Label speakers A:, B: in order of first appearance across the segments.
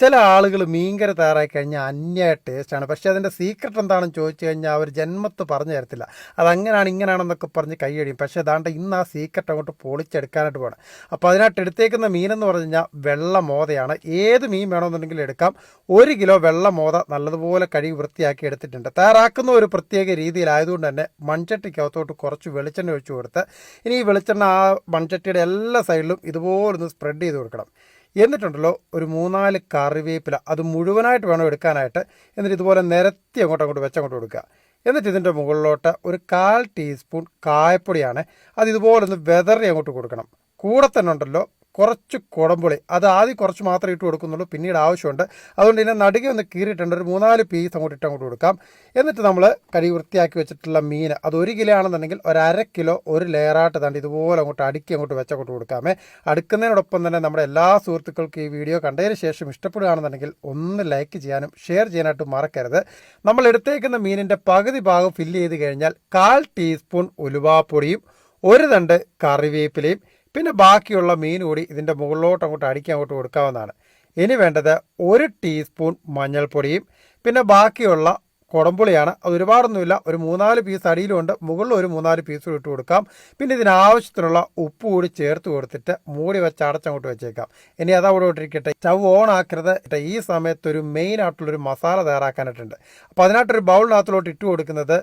A: ചില ആളുകൾ മീൻകറി തയ്യാറാക്കി കഴിഞ്ഞാൽ അന്യായ ടേസ്റ്റാണ്. പക്ഷേ അതിന്റെ സീക്രട്ട് എന്താണെന്ന് ചോദിച്ചു കഴിഞ്ഞാൽ അവർ ജന്മത്ത് പറഞ്ഞു തരത്തില്ല. അതങ്ങനെയാണ് ഇങ്ങനെയാണെന്നൊക്കെ പറഞ്ഞ് കൈയടിയും പക്ഷേ അതാണ്ട് ഇന്ന് ആ സീക്രട്ട് അങ്ങോട്ട് പൊളിച്ചെടുക്കാനായിട്ട് പോകണം അപ്പോൾ അതിനായിട്ട് എടുത്തേക്കുന്ന മീനെന്ന് പറഞ്ഞു കഴിഞ്ഞാൽ വെള്ള മോതയാണ്. ഏത് മീൻ വേണമെന്നുണ്ടെങ്കിലും എടുക്കാം. ഒരു കിലോ വെള്ള മോത നല്ലതുപോലെ കഴുകി വൃത്തിയാക്കി എടുത്തിട്ടുണ്ട്. തയ്യാറാക്കുന്ന ഒരു പ്രത്യേക രീതിയിലായതുകൊണ്ട് തന്നെ മൺചട്ടിക്കകത്തോട്ട് കുറച്ച് വെളിച്ചെണ്ണ ഒഴിച്ചു കൊടുത്ത് ഇനി ഈ വെളിച്ചെണ്ണ ആ മൺചട്ടിയുടെ എല്ലാ സൈഡിലും ഇതുപോലൊന്ന് സ്പ്രെഡ് ചെയ്ത് കൊടുക്കണം. എന്നിട്ടുണ്ടല്ലോ ഒരു മൂന്നാൽ കറിവേപ്പില അത് മുഴുവനായിട്ട് വേണം എടുക്കാനായിട്ട്. എന്നിട്ട് ഇതുപോലെ നിരത്തി അങ്ങോട്ട് അങ്ങോട്ട് വെച്ചങ്ങോട്ട് കൊടുക്കുക എന്നിട്ട് ഇതിന്റെ മുകളിലോട്ട് ഒരു കാൽ ടീസ്പൂൺ കായപ്പൊടിയാണ്. അത് ഇതുപോലെ ഒന്ന് വെതറി അങ്ങോട്ട് കൊടുക്കണം. കൂടെ തന്നെ ഉണ്ടല്ലോ കുറച്ച് കുടംപുളി. അത് ആദ്യം കുറച്ച് മാത്രമേ ഇട്ട് കൊടുക്കുന്നുള്ളൂ. പിന്നീട് ആവശ്യമുണ്ട്. അതുകൊണ്ട് ഇതിനെ നടുകെ ഒന്ന് കീറിയിട്ടുണ്ട്. ഒരു മൂന്നാൽ പീസ് അങ്ങോട്ട് ഇട്ട് അങ്ങോട്ട് കൊടുക്കാം. എന്നിട്ട് നമ്മൾ കഴുകി വൃത്തിയാക്കി വെച്ചിട്ടുള്ള മീൻ അത് ഒരു കിലോ ആണെന്നുണ്ടെങ്കിൽ ഒരു അര കിലോ ഒരു ലെയറായിട്ട് തണ്ട് ഇതുപോലെ അങ്ങോട്ട് അടുക്കി അങ്ങോട്ട് വെച്ചങ്ങോട്ട് കൊടുക്കാമേ. അടുക്കുന്നതിനോടൊപ്പം തന്നെ നമ്മുടെ എല്ലാ സുഹൃത്തുക്കൾക്കും ഈ വീഡിയോ കണ്ടതിന് ശേഷം ഇഷ്ടപ്പെടുകയാണെന്നുണ്ടെങ്കിൽ ഒന്ന് ലൈക്ക് ചെയ്യാനും ഷെയർ ചെയ്യാനായിട്ട് മറക്കരുത്. നമ്മൾ എടുത്തേക്കുന്ന മീനിന്റെ പകുതി ഭാഗം ഫില്ല് ചെയ്ത് കഴിഞ്ഞാൽ കാൽ ടീസ്പൂൺ ഉലുവാപ്പൊടിയും ഒരു തണ്ട് കറിവേപ്പിലയും പിന്നെ ബാക്കിയുള്ള മീൻ കൂടി ഇതിന്റെ മുകളിലോട്ട് അങ്ങോട്ട് അടിക്കാൻ അങ്ങോട്ട് കൊടുക്കാവുന്നതാണ്. ഇനി വേണ്ടത് ഒരു ടീസ്പൂൺ മഞ്ഞൾപ്പൊടിയും പിന്നെ ബാക്കിയുള്ള കുടംപുളിയാണ്. അത് ഒരുപാടൊന്നുമില്ല. ഒരു മൂന്നാൽ പീസ് അടിയിലുണ്ട്. മുകളിൽ ഒരു മൂന്നാൽ പീസ് ഇട്ട് കൊടുക്കാം. പിന്നെ ഇതിനാവശ്യത്തിനുള്ള ഉപ്പ് കൂടി ചേർത്ത് കൊടുത്തിട്ട് മൂടി വെച്ച് അടച്ചങ്ങോട്ട് വെച്ചേക്കാം. ഇനി അത് അവിടെ ഇട്ടിരിക്കട്ടെ. സ്റ്റവ് ഓൺ ആക്കരുത്. ഈ സമയത്ത് ഒരു മെയിൻ ആയിട്ടുള്ളൊരു മസാല തയ്യാറാക്കാനായിട്ടുണ്ട്. അപ്പോൾ അതിനായിട്ടൊരു ബൗളിനകത്തിലോട്ട് ഇട്ട് കൊടുക്കുന്നത്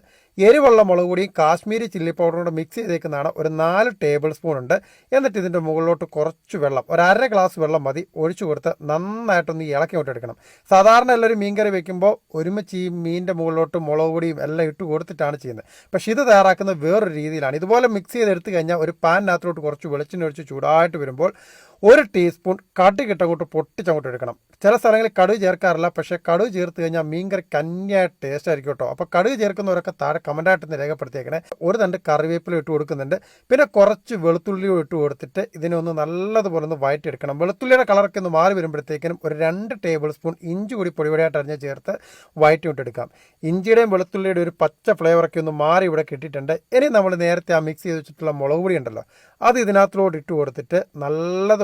A: എരിവുള്ള മുളക് പൊടിയും കാശ്മീരി ചില്ലി പൗഡറും മിക്സ് ചെയ്തേക്കുന്നതാണ് ഒരു നാല് ടേബിൾ സ്പൂൺ ഉണ്ട്. എന്നിട്ട് ഇതിന്റെ മുകളിലോട്ട് കുറച്ച് വെള്ളം ഒരു അര ഗ്ലാസ് വെള്ളം മതി. ഒഴിച്ചു കൊടുത്ത് നന്നായിട്ടൊന്ന് ഇളക്കി വിട്ടെടുക്കണം സാധാരണ എല്ലാവരും മീൻകറി വെക്കുമ്പോൾ ഒരുമിച്ച് ഈ മീനിന്റെ മുകളിലോട്ട് മുളക് പൊടിയും എല്ലാം ഇട്ട് കൊടുത്തിട്ടാണ് ചെയ്യുന്നത്. പക്ഷേ ഇത് തയ്യാറാക്കുന്നത് വേറൊരു രീതിയിലാണ്. ഇതുപോലെ മിക്സ് ചെയ്തെടുത്ത് കഴിഞ്ഞാൽ ഒരു പാനിനകത്തോട്ട് കുറച്ച് വെളിച്ചെണ്ണ ഒഴിച്ച് ചൂടായിട്ട് വരുമ്പോൾ ഒരു ടീസ്പൂൺ കടുക് ഇട്ടങ്ങോട്ട് പൊട്ടിച്ചങ്ങോട്ട് എടുക്കണം. ചില സ്ഥലങ്ങളിൽ കടുക് ചേർക്കാറില്ല പക്ഷേ കടുക് ചേർത്ത് കഴിഞ്ഞാൽ മീൻകറി കന്യായ ടേസ്റ്റ് ആയിരിക്കും കേട്ടോ. അപ്പോൾ കടുക് ചേർക്കുന്നവരൊക്കെ താഴെ കമന്റായിട്ട് രേഖപ്പെടുത്തിയേക്കണേ. ഒരു തണ്ട് കറിവേപ്പില ഇട്ട് കൊടുക്കുന്നുണ്ട്. പിന്നെ കുറച്ച് വെളുത്തുള്ളിയും ഇട്ട് കൊടുത്തിട്ട് ഇതിനൊന്ന് നല്ലതുപോലെ ഒന്ന് വയറ്റിയെടുക്കണം. വെളുത്തുള്ളിയുടെ കളറൊക്കെ ഒന്ന് മാറി വരുമ്പോഴത്തേക്കിനും ഒരു രണ്ട് ടേബിൾ സ്പൂൺ ഇഞ്ചി കൂടി പൊടിപൊടിയായിട്ട് അരിഞ്ഞ് ചേർത്ത് വഴറ്റി ഇട്ടെടുക്കാം ഇഞ്ചിയുടെയും വെളുത്തുള്ളിയുടെ ഒരു പച്ച ഫ്ലേവറൊക്കെ ഒന്ന് മാറി ഇവിടെ കിട്ടിയിട്ടുണ്ട്. ഇനി നമ്മൾ നേരത്തെ ആ മിക്സ് ചെയ്ത് വെച്ചിട്ടുള്ള മുളക് പൊടി ഉണ്ടല്ലോ അത് ഇതിനകത്തോട്ട് ഇട്ട് കൊടുത്തിട്ട്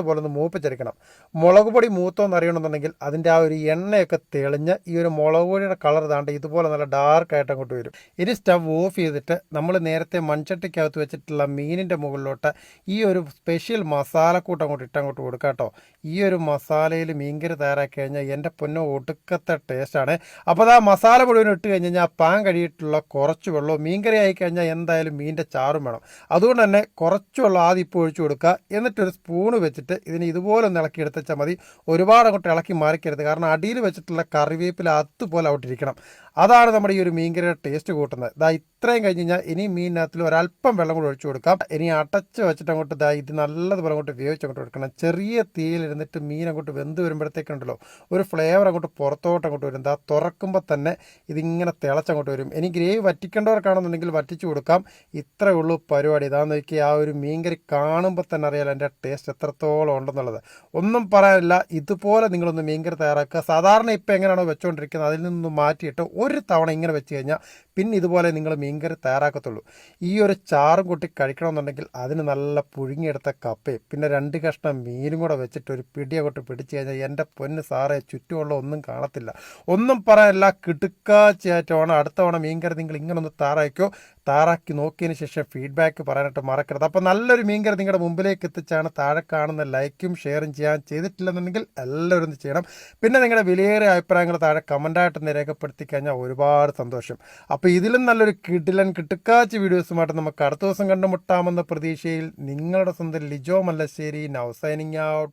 A: നല്ലതുപോലെ ഒന്ന് മൂപ്പിച്ചെടുക്കണം. മുളക് പൊടി മൂത്തോന്ന് അറിയണമെന്നുണ്ടെങ്കിൽ അതിന്റെ ആ ഒരു എണ്ണയൊക്കെ തെളിഞ്ഞ് ഈ ഒരു മുളക് പൊടിയുടെ കളർ താണ്ട് ഇതുപോലെ നല്ല ഡാർക്ക് ആയിട്ട് അങ്ങോട്ട് വരും. ഇനി സ്റ്റവ് ഓഫ് ചെയ്തിട്ട് നമ്മൾ നേരത്തെ മൺചട്ടിക്കകത്ത് വെച്ചിട്ടുള്ള മീനിന്റെ മുകളിലോട്ട് ഈ ഒരു സ്പെഷ്യൽ മസാലക്കൂട്ട് അങ്ങോട്ട് ഇട്ടങ്ങോട്ട് കൊടുക്കാം കേട്ടോ. ഈ ഒരു മസാലയിൽ മീൻകറി തയ്യാറാക്കി കഴിഞ്ഞാൽ എന്റെ പൊന്നോ ഒടുക്കത്തെ ടേസ്റ്റാണ് അപ്പോൾ ആ മസാല മുഴുവൻ ഇട്ട് കഴിഞ്ഞ് കഴിഞ്ഞാൽ പാൻ കഴിയിട്ടുള്ള കുറച്ച് വെള്ളവും മീൻകറി ആയി കഴിഞ്ഞാൽ എന്തായാലും മീനിന്റെ ചാറും വേണം. അതുകൊണ്ട് തന്നെ കുറച്ച് വെള്ളം ആദ്യം ഇപ്പോൾ ഒഴിച്ചു കൊടുക്കുക. എന്നിട്ടൊരു സ്പൂണ് വെച്ചിട്ട് ഇതിന് ഇതുപോലെ ഒന്ന് ഇളക്കി എടുത്തുവെച്ചാൽ മതി. ഒരുപാട് അങ്ങോട്ട് ഇളക്കി മാറിക്കരുത്. കാരണം അടിയിൽ വെച്ചിട്ടുള്ള കറിവേപ്പില അതുപോലെ അവിടെ ഇരിക്കണം. അതാണ് നമ്മുടെ ഈ ഒരു മീൻകറിയുടെ ടേസ്റ്റ് കൂട്ടുന്നത്. ഇതാ ഇത്രയും കഴിഞ്ഞ് കഴിഞ്ഞാൽ ഇനി മീനിനകത്തിൽ ഒരല്പം വെള്ളം കൂടി ഒഴിച്ചു കൊടുക്കാം. ഇനി അടച്ച് വെച്ചിട്ട് അങ്ങോട്ട് ദാ ഇത് നല്ലതുപോലെ അങ്ങോട്ട് വേവിച്ച് അങ്ങോട്ട് കൊടുക്കണം. ചെറിയ തീയിലിരുന്നിട്ട് മീൻ അങ്ങോട്ട് വെന്ത് വരുമ്പോഴത്തേക്കുണ്ടല്ലോ ഒരു ഫ്ലേവർ അങ്ങോട്ട് പുറത്തോട്ട് അങ്ങോട്ട് വരും. ഇതാ തുറക്കുമ്പോൾ തന്നെ ഇതിങ്ങനെ തിളച്ചങ്ങോട്ട് വരും. ഇനി ഗ്രേവി വറ്റിക്കേണ്ടവർക്കാണെന്നുണ്ടെങ്കിൽ വറ്റിച്ചു കൊടുക്കാം. ഇത്രയേ ഉള്ളൂ പരിപാടി. ഇതാന്ന് നോക്കി ആ ഒരു മീൻകറി കാണുമ്പോൾ തന്നെ അറിയാലോ എന്റെ ടേസ്റ്റ് എത്രത്തോളം ഉണ്ടെന്നുള്ളത്. ഒന്നും പറയാനില്ല ഇതുപോലെ നിങ്ങളൊന്ന് മീൻകറി തയ്യാറാക്കുക. സാധാരണ ഇപ്പോൾ എങ്ങനെയാണോ വെച്ചുകൊണ്ടിരിക്കുന്നത് അതിൽ നിന്ന് മാറ്റിയിട്ട് ഒരു തവണ ഇങ്ങനെ വെച്ച് കഴിഞ്ഞാൽ പിന്നെ ഇതുപോലെ നിങ്ങൾ മീൻകറി തയ്യാറാക്കത്തുള്ളൂ. ഈ ഒരു ചാറും കൂട്ടി കഴിക്കണമെന്നുണ്ടെങ്കിൽ അതിന് നല്ല പുഴുങ്ങിയെടുത്ത കപ്പയും പിന്നെ രണ്ട് കഷ്ണം മീനും കൂടെ വെച്ചിട്ട് ഒരു പിടി അങ്ങോട്ട് പിടിച്ച് കഴിഞ്ഞാൽ എന്റെ പൊന്ന് സാറേ ചുറ്റുമുള്ള ഒന്നും കാണത്തില്ല. ഒന്നും പറയാനില്ല കിടുക്കാച്ചായിട്ടാണ് അടുത്ത തവണ മീൻകറി നിങ്ങൾ ഇങ്ങനൊന്ന് ഒന്ന് താറാക്കിയോ താറാക്കി നോക്കിയതിന് ശേഷം ഫീഡ്ബാക്ക് പറയാനായിട്ട് മറക്കരുത്. അപ്പോൾ നല്ലൊരു മീൻകറി നിങ്ങളുടെ മുമ്പിലേക്ക് എത്തിച്ചാണ് താഴെ കാണുന്ന ലൈക്കും ഷെയറും ചെയ്യാൻ ചെയ്തിട്ടില്ലെന്നുണ്ടെങ്കിൽ എല്ലാവരും ഒന്ന് ചെയ്യണം. പിന്നെ നിങ്ങളുടെ വിലയേറിയ അഭിപ്രായങ്ങൾ താഴെ കമന്റായിട്ട് രേഖപ്പെടുത്തി കഴിഞ്ഞാൽ ഒരുപാട് സന്തോഷം. അപ്പോൾ ഇതിലും നല്ലൊരു കിടിലൻ കിട്ടുക്കാച്ച് വീഡിയോസുമായിട്ട് നമുക്ക് അടുത്ത ദിവസം കണ്ടുമുട്ടാമെന്ന പ്രതീക്ഷയിൽ നിങ്ങളുടെ സ്വന്തം Lijo Mallassery now signing out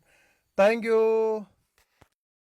A: thank